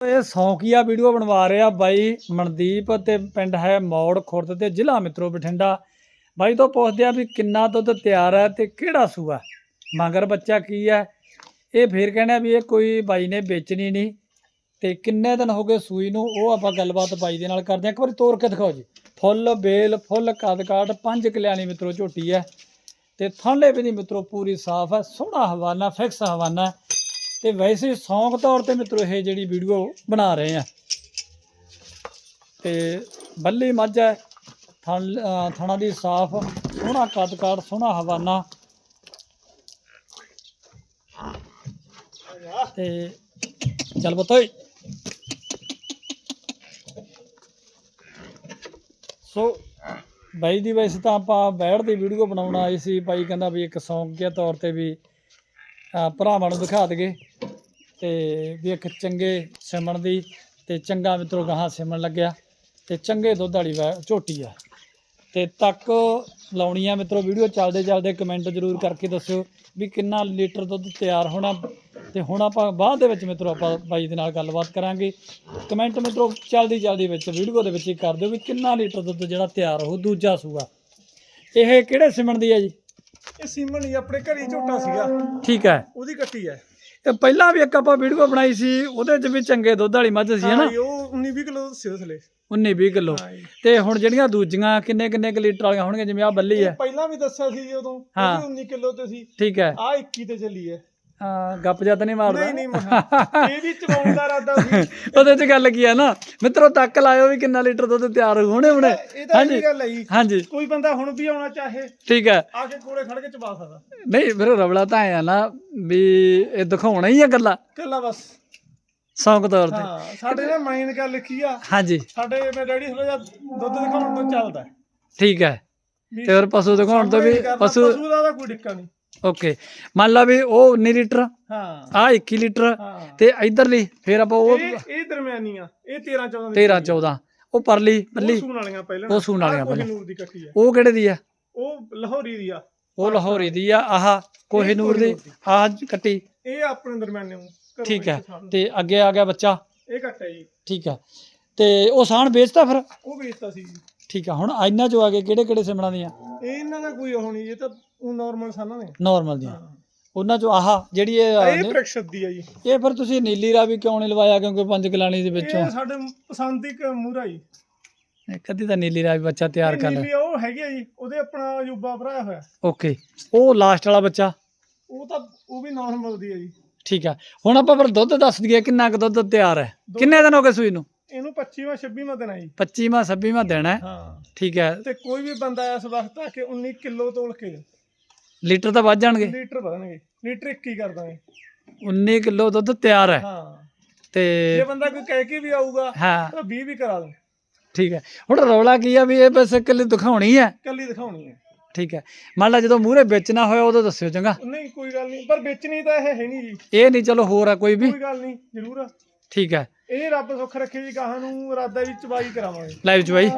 ਇਹ ਸੌਂਕੀਆ ਵੀਡੀਓ ਬਣਵਾ ਰਿਹਾ ਬਾਈ ਮਨਦੀਪ ਤੇ ਪਿੰਡ ਹੈ ਮੌੜ ਖੁਰਦ ਤੇ ਜ਼ਿਲ੍ਹਾ ਮਿੱਤਰੋ ਬਠਿੰਡਾ। ਬਾਈ ਤੋਂ ਪੁੱਛਦੇ ਆ ਵੀ ਕਿੰਨਾ ਦੁੱਧ ਤਿਆਰ ਹੈ ਤੇ ਕਿਹੜਾ ਸੂਆ ਮਗਰ ਬੱਚਾ ਕੀ ਹੈ? ਇਹ ਫੇਰ ਕਹਿੰਦੇ ਆ ਵੀ ਇਹ ਕੋਈ ਬਾਈ ਨੇ ਵੇਚਣੀ ਨਹੀਂ ਤੇ ਕਿੰਨੇ ਦਿਨ ਹੋ ਗਏ ਸੂਈ ਨੂੰ? ਉਹ ਆਪਾਂ ਗੱਲਬਾਤ ਬਾਈ ਦੇ ਨਾਲ ਕਰਦੇ ਆ। ਇੱਕ ਵਾਰੀ ਤੋਰ ਕੇ ਦਿਖਾਓ ਜੀ। ਫੁੱਲ, ਬੇਲ, ਫੁੱਲ ਕਦ ਕਾਟ ਪੰਜ ਕਲਿਆਣੀ ਮਿੱਤਰੋ ਝੋਟੀ ਹੈ ਤੇ ਥਾਂਲੇ ਵੀ ਦੀ ਮਿੱਤਰੋ ਪੂਰੀ ਸਾਫ਼ ਹੈ, ਸੋਹਣਾ ਹਵਾਨਾ, ਫਿਕਸ ਹਵਾਨਾ। ਤੇ ਵੈਸੇ ਸ਼ੌਂਕ ਤੌਰ ਤੇ ਮਿੱਤਰੋ ਇਹ ਜਿਹੜੀ ਵੀਡੀਓ ਬਣਾ ਰਹੇ ਆ। ਤੇ ਬੱਲੀ ਮੱਝ ਹੈ, ਥਣ ਥਣਾ ਦੀ ਸਾਫ਼, ਸੋਹਣਾ ਕੱਦ ਕਾਠ ਸੋਹਣਾ ਹਵਾਨਾ। ਤੇ ਚੱਲ ਬਤੋਈ ਸੋ ਬਾਈ ਦੀ ਵੈਸੇ ਤਾਂ ਆਪਾਂ ਬੈਠ ਦੀ ਵੀਡੀਓ ਬਣਾਉਣ ਆਏ ਸੀ, ਬਾਈ ਕਹਿੰਦਾ ਵੀ ਇੱਕ ਸੌਂਕੀਆ ਤੌਰ ਤੇ ਵੀ ਭਰਾਵਾਂ ਨੂੰ ਦਿਖਾ ਦਈਏ ਤੇ ਵੀ ਇੱਕ ਚੰਗੇ ਸਿਮਣ ਦੀ ਤੇ ਚੰਗਾ ਮਿੱਤਰੋ ਗਾਹਾਂ ਸਿਮਣ ਲੱਗਿਆ ਤੇ ਚੰਗੇ ਦੁੱਧ ਵਾਲੀ ਵੈ- ਝੋਟੀ ਆ। ਤੇ ਤੱਕ ਲਾਉਣੀ ਆ ਮਿੱਤਰੋ ਵੀਡੀਓ, ਚੱਲਦੇ ਚੱਲਦੇ ਕਮੈਂਟ ਜ਼ਰੂਰ ਕਰਕੇ ਦੱਸਿਓ ਵੀ ਕਿੰਨਾ ਲੀਟਰ ਦੁੱਧ ਤਿਆਰ ਹੋਣਾ ਤੇ ਹੁਣ ਆਪਾਂ ਬਾਅਦ ਦੇ ਵਿੱਚ ਮਿੱਤਰੋ ਆਪਾਂ ਬਾਈ ਦੇ ਨਾਲ ਗੱਲਬਾਤ ਕਰਾਂਗੇ। ਕਮੈਂਟ ਮਿੱਤਰੋ ਚੱਲਦੀ ਚੱਲਦੀ ਵਿੱਚ ਵੀਡੀਓ ਦੇ ਵਿੱਚ ਹੀ ਕਰ ਦਿਓ ਵੀ ਕਿੰਨਾ ਲੀਟਰ ਦੁੱਧ ਜਿਹੜਾ ਤਿਆਰ ਹੋ, ਦੂਜਾ ਸੂਆ। ਇਹ ਕਿਹੜੇ ਸਿਮਣ ਦੀ ਹੈ ਜੀ? ਇਹ ਸੀਮਨ ਹੀ ਆਪਣੇ ਘਰੀ ਝੋਟਾ ਸੀਗਾ। ਠੀਕ ਹੈ। ਉਹਦੀ ਕੱਟੀ ਹੈ। ਇਹ ਪਹਿਲਾਂ ਵੀ ਇੱਕ ਆਪਾਂ ਵੀਡੀਓ ਬਣਾਈ ਸੀ ਉਹਦੇ 'ਚ ਵੀ ਚੰਗੇ ਦੁੱਧ ਵਾਲੀ ਮੱਝ ਸੀ ਹਨਾ? ਹਾਂ ਜੀ, ਉਹ 19 20 ਕਿਲੋ ਦੱਸਿਓ ਥਲੇ। 19 20 ਕਿਲੋ। ਹਾਂ ਜੀ। ਤੇ ਹੁਣ ਜਿਹੜੀਆਂ ਦੂਜੀਆਂ ਕਿੰਨੇ ਕਿੰਨੇ ਕੁ ਲੀਟਰ ਵਾਲੀਆਂ ਹੋਣਗੀਆਂ ਜਿਵੇਂ ਆ ਬੱਲੀ ਹੈ। ਪਹਿਲਾਂ ਵੀ ਦੱਸਿਆ ਸੀ ਜੀ ਉਦੋਂ ਹਾਂ। ਉਹ 19 ਕਿਲੋ ਤੇ ਸੀ। ਠੀਕ ਹੈ। ਆ 21 ਤੇ ਚੱਲੀ ਹੈ। ਗੱਪ ਜਦ ਨਹੀਂ ਮਾਰਦਾ। ਨਹੀਂ ਨਹੀਂ ਮਹਾ। ਇਹ ਵੀ ਚਵਾਉਣ ਦਾ ਇਰਾਦਾ ਸੀ। ਉਹਦੇ 'ਚ ਗੱਲ ਕੀ ਹੈ ਨਾ ਮਿੱਤਰੋ ਤੱਕ ਲਾਇਓ ਵੀ ਕਿੰਨਾ ਲੀਟਰ ਦੁੱਧ ਤਿਆਰ ਹੁਣੇ ਹੁਣੇ। ਇਹ ਤਾਂ ਇਹ ਗੱਲ ਹੈ ਜੀ। ਹਾਂਜੀ। ਕੋਈ ਬੰਦਾ ਹੁਣ ਵੀ ਆਉਣਾ ਚਾਹੇ ਠੀਕ ਹੈ ਆ ਕੇ ਕੋਲੇ ਖੜ ਕੇ ਚਬਾ ਸਕਦਾ। ਨਹੀਂ ਫਿਰ ਰਬਲਾ ਤਾਂ ਆਇਆ ਨਾ ਵੀ ਇਹ ਦਿਖਾਉਣਾ ਹੀ ਆ ਗੱਲਾਂ। ਕੱਲਾ ਬਸ। ਸ਼ੌਂਕ ਤੌਰ ਤੇ। ਹਾਂ ਸਾਡੇ ਨਾਲ ਮਾਈਨ ਗੱਲ ਲਿਖੀ ਆ? ਹਾਂਜੀ। ਸਾਡੇ ਮੇਰੇ ਡੈਡੀ ਥੋੜਾ ਜਿਹਾ ਦੁੱਧ ਦਿਖਾਉਣ ਤੋਂ ਚੱਲਦਾ। ਹੈ। ਠੀਕ ਹੈ ਵੀ ਤੇ ਫਿਰ ਪਸ਼ੂ ਦਿਖਾਉਣ ਤੋਂ ਵੀ ਕਰਨਾ, ਪਸ਼ੂ ਪਸ਼ੂ ਦਾ ਤਾਂ ਕੋਈ ਡਿੱਕਾ ਨਹੀਂ। ਓਕੇ। ਮੰਨ ਲਾ ਵੀ ਉਹ 19 ਲੀਟਰ ਹਾਂ। ਆ 21 ਲੀਟਰ ਹਾਂ। ਤੇ ਇਧਰਲੀ ਫਿਰ ਆਪਾਂ ਉਹ ਇਹ ਇਹ ਦਰਮਿਆਨੀ ਆ ਇਹ 13 14 13 14 ਉਹ ਪਰਲੀ ਪੱਲੀ ਸੂਣ ਵਾਲੀਆਂ ਪਹਿਲਾਂ। ਉਹ ਸੂਣ ਵਾਲੀਆਂ ਪਹਿਲਾਂ। ਦੀ ਕੱਟੀ ਆ। ਉਹ ਕਿਹੜੇ ਦੀ ਆ? ਉਹ ਲਾਹੌਰੀ ਦੀ ਆ। ਉਹ ਲਾਹੌਰੀ ਦੀ ਆ ਆਹ ਕੋਹੀਨੂਰ ਦੀ। ਆਹ ਕੱਟੀ। ਇਹ ਆਪਣੇ ਦਰਮਿਆਨੇ ਨੂੰ ਘਰੋਂ ਠੀਕ ਹੈ। ਤੇ ਅੱਗੇ ਆ ਗਿਆ ਬੱਚਾ। ਇਹ ਕੱਟ ਹੈ ਜੀ। ਠੀਕ ਹੈ ਤੇ ਉਹ ਸਾਣ ਵੇਚਤਾ ਫਿਰ? ਉਹ ਵੇਚਤਾ ਸੀ ਜੀ। ਠੀਕ ਆ। ਹੁਣ ਇਹਨਾਂ ਚੋਂ ਆ ਗਏ ਕਿਹੜੇ ਕਿਹੜੇ ਸਿਮਣਾ ਦੀਆਂ? ਇਹ ਇਹਨਾਂ ਦਾ ਕੋਈ ਉਹ ਨਹੀਂ ਇਹ ਤਾਂ ਉਹ ਨਾਰਮਲ ਸਾਨਾਂ ਨੇ ਨਾਰਮਲ ਦੀਆਂ। ਉਹਨਾਂ ਚੋਂ ਆਹ ਜਿਹੜੀ ਇਹ ਆ ਇਹ ਪ੍ਰੈਕਸ਼ਰ ਦੀ ਆ ਜੀ। ਇਹ ਫਿਰ ਤੁਸੀਂ ਨੀਲੀ ਰਾਵੀ ਕਿਉਂ ਨਹੀਂ ਲਵਾਇਆ? ਕਿਉਂਕਿ ਪੰਜ ਕਿਲਾਣੀ ਦੇ ਵਿੱਚੋਂ। ਇਹ ਸਾਡੇ ਪਸੰਦ ਦੀ ਇੱਕ ਮੂਰਾ ਜੀ। ਇੱਕ ਅੱਧੀ ਤਾਂ ਨੀਲੀ ਰਾਵੀ ਬੱਚਾ ਤਿਆਰ ਕਰ ਲੈ। ਨੀਲੀ ਉਹ ਹੈਗੀ ਆ ਜੀ। ਉਹਦੇ ਆਪਣਾ ਅਜੂਬਾ ਭਰਾਇਆ ਹੋਇਆ। ਓਕੇ ਉਹ ਲਾਸਟ ਵਾਲਾ ਬੱਚਾ? ਉਹ ਤਾਂ ਉਹ ਵੀ ਨਾਰਮਲ ਦੀ ਆ ਜੀ। ਠੀਕ ਆ। ਹੁਣ ਆਪਾਂ ਫਿਰ ਦੁੱਧ ਦੱਸ ਦਈਏ ਕਿੰਨਾ ਕੁ ਦੁੱਧ ਤਿਆਰ ਹੈ? ਕਿੰਨੇ ਦਿਨ ਹੋ ਗਏ ਸੂਈ ਨੂੰ? ਇਹਨੂੰ 25ਵਾਂ 26ਵਾਂ ਦਿਨ ਆ ਜੀ। 25ਵਾਂ 26ਵਾਂ ਦਿਨ ਹੈ। ਹਾਂ। ਠੀਕ ਹੈ। ਤੇ ਕੋਈ ਵੀ ਬੰਦਾ ਇਸ ਵਕਤ ਆ ਕੇ 19 ਕਿਲੋ ਤੋਲ ਕੇ ਲੀਟਰ ਤਾਂ ਵੱਧ ਜਾਣਗੇ। ਲੀਟਰ ਵਧਣਗੇ। ਲੀਟਰ 21 ਕਰ ਦਾਂਗੇ। 19 ਕਿਲੋ ਦੁੱਧ ਤਿਆਰ ਹੈ। ਹਾਂ। ਤੇ ਜੇ ਬੰਦਾ ਕੋਈ ਕਹਿ ਕੇ ਵੀ ਆਊਗਾ ਹਾਂ। ਤਾਂ 20 ਵੀ ਕਰਾ ਦੂੰ ਠੀਕ ਹੈ। ਹੁਣ ਰੌਲਾ ਕੀ ਆ ਵੀ ਇਹ ਬਸ ਇਕੱਲੀ ਦਿਖਾਉਣੀ ਹੈ? ਕੱਲੀ ਦਿਖਾਉਣੀ ਹੈ। ਠੀਕ ਹੈ। ਮੰਨ ਲਾ ਜਦੋਂ ਮੂਹਰੇ ਵੇਚਣਾ ਹੋਇਆ ਉਦੋਂ ਦੱਸਿਓ ਚੰਗਾ। ਨਹੀਂ ਕੋਈ ਗੱਲ ਨਹੀਂ। ਪਰ ਵੇਚਣੀ ਤਾਂ ਇਹ ਹੈ ਨਹੀਂ ਜੀ। ਇਹ ਨਹੀਂ ਚਲੋ ਹੋਰ ਆ ਕੋਈ ਵੀ। ਕੋਈ ਗੱਲ ਨਹੀਂ ਜ਼ਰੂਰ ਆ। ਠੀਕ ਹੈ। ਇਹ ਰੱਬ ਸੁੱਖ ਰੱਖੇ ਜੀ ਗਾਹਾਂ ਨੂੰ ਇਰਾਦਾ ਵੀ ਚਵਾਈ ਕਰਾਵਾਂਗੇ। ਲਾਈਵ ਬਾਈ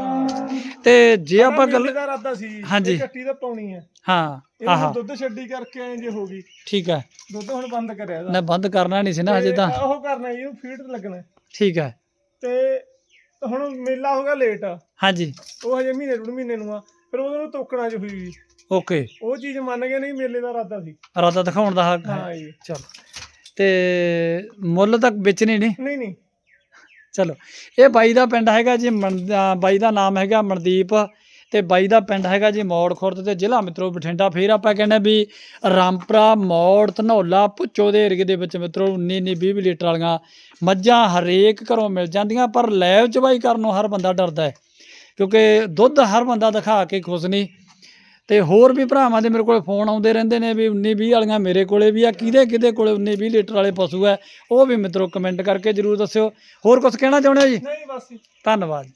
ਤੇ ਜੇ ਆਪਾਂ ਗੱਲ ਦਾ ਇਰਾਦਾ ਸੀ ਜੀ, ਹਾਂਜੀ। ਕੱਟੀ ਤਾਂ ਪਾਉਣੀ ਹੈ। ਹਾਂ ਇਹ ਆਹਾ ਹੁਣ ਦੁੱਧ ਛੱਡੀ ਕਰਕੇ ਐਂ ਜੇ ਹੋ ਗਈ। ਠੀਕ ਹੈ। ਦੁੱਧ ਹੁਣ ਬੰਦ ਕਰਿਆ ਇਹਦਾ। ਨਾ ਬੰਦ ਕਰਨਾ ਨਹੀਂ ਸੀ ਨਾ ਹਜੇ ਤੇ ਤਾਂ। ਉਹ ਕਰਨਾ ਜੀ ਉਹ ਫੀਡ ਲੱਗਣਾ ਠੀਕ ਹੈ। ਤੇ ਹੁਣ ਮੇਲਾ ਹੋ ਗਿਆ ਲੇਟ ਹਾਂਜੀ। ਉਹ ਹਜੇ ਮਹੀਨੇ ਡੂਢ ਮਹੀਨੇ ਨੂੰ ਆ। ਫਿਰ ਉਹਨੂੰ ਨੂੰ ਤੋਕਣਾ ਚ ਹੋਈ ਜੀ। ਓਕੇ ਉਹ ਚੀਜ਼ ਮੰਨ ਗਏ ਨਹੀਂ ਮੇਲੇ ਦਾ ਇਰਾਦਾ ਸੀ। ਰਾਤਾ ਦਿਖਾਉਣ ਦਾ ਹੱਕ ਹਾਂ ਜੀ। ਚਲੋ। ਤੇ ਮੁੱਲ ਤੱਕ ਵੇਚਣੀ ਨਹੀਂ ਨਹੀਂ ਨਹੀਂ। ਚਲੋ ਇਹ ਬਾਈ ਦਾ ਪਿੰਡ ਹੈਗਾ ਜੀ ਬਾਈ ਦਾ ਨਾਮ ਹੈਗਾ ਮਨਦੀਪ ਤੇ ਬਾਈ ਦਾ ਪਿੰਡ ਹੈਗਾ ਜੀ ਮੌੜ ਖੁਰਦ ਤੇ ਜ਼ਿਲ੍ਹਾ ਮਿੱਤਰੋ ਬਠਿੰਡਾ। ਫਿਰ ਆਪਾਂ ਕਹਿੰਦੇ ਵੀ ਰਾਮਪੁਰਾ ਮੌੜ ਧਨੌਲਾ ਪੁੱਚੋ ਦੇ ਏਰੀਏ ਦੇ ਵਿੱਚ ਮਿੱਤਰੋ 19 19 20 ਲੀਟਰ ਵਾਲੀਆਂ ਮੱਝਾਂ ਹਰੇਕ ਘਰੋਂ ਮਿਲ ਜਾਂਦੀਆਂ ਪਰ ਲੈਵ ਚਵਾਈ ਕਰਨ ਨੂੰ ਹਰ ਬੰਦਾ ਡਰਦਾ ਹੈ। ਕਿਉਂਕਿ ਦੁੱਧ ਹਰ ਬੰਦਾ ਦਿਖਾ ਕੇ ਖੁਸ਼ ਨਹੀਂ। ਤੇ ਹੋਰ ਵੀ ਭਰਾਵਾਂ ਦੇ ਮੇਰੇ ਕੋਲ ਫੋਨ ਆਉਂਦੇ ਰਹਿੰਦੇ ਨੇ ਵੀ 19 20 ਵਾਲੀਆਂ ਮੇਰੇ ਕੋਲੇ ਵੀ ਆ ਕਿਹਦੇ ਕਿਹਦੇ ਕੋਲੇ 19 20 ਲੀਟਰ ਵਾਲੇ ਪਸ਼ੂ ਹੈ ਉਹ ਵੀ ਮਿੱਤਰੋ ਕਮੈਂਟ ਕਰਕੇ ਜਰੂਰ ਦੱਸਿਓ। ਹੋਰ ਕੁਝ ਕਹਿਣਾ ਚਾਹੁੰਦੇ ਹੋ ਜੀ? ਨਹੀਂ ਬਸ ਜੀ। ਧੰਨਵਾਦ।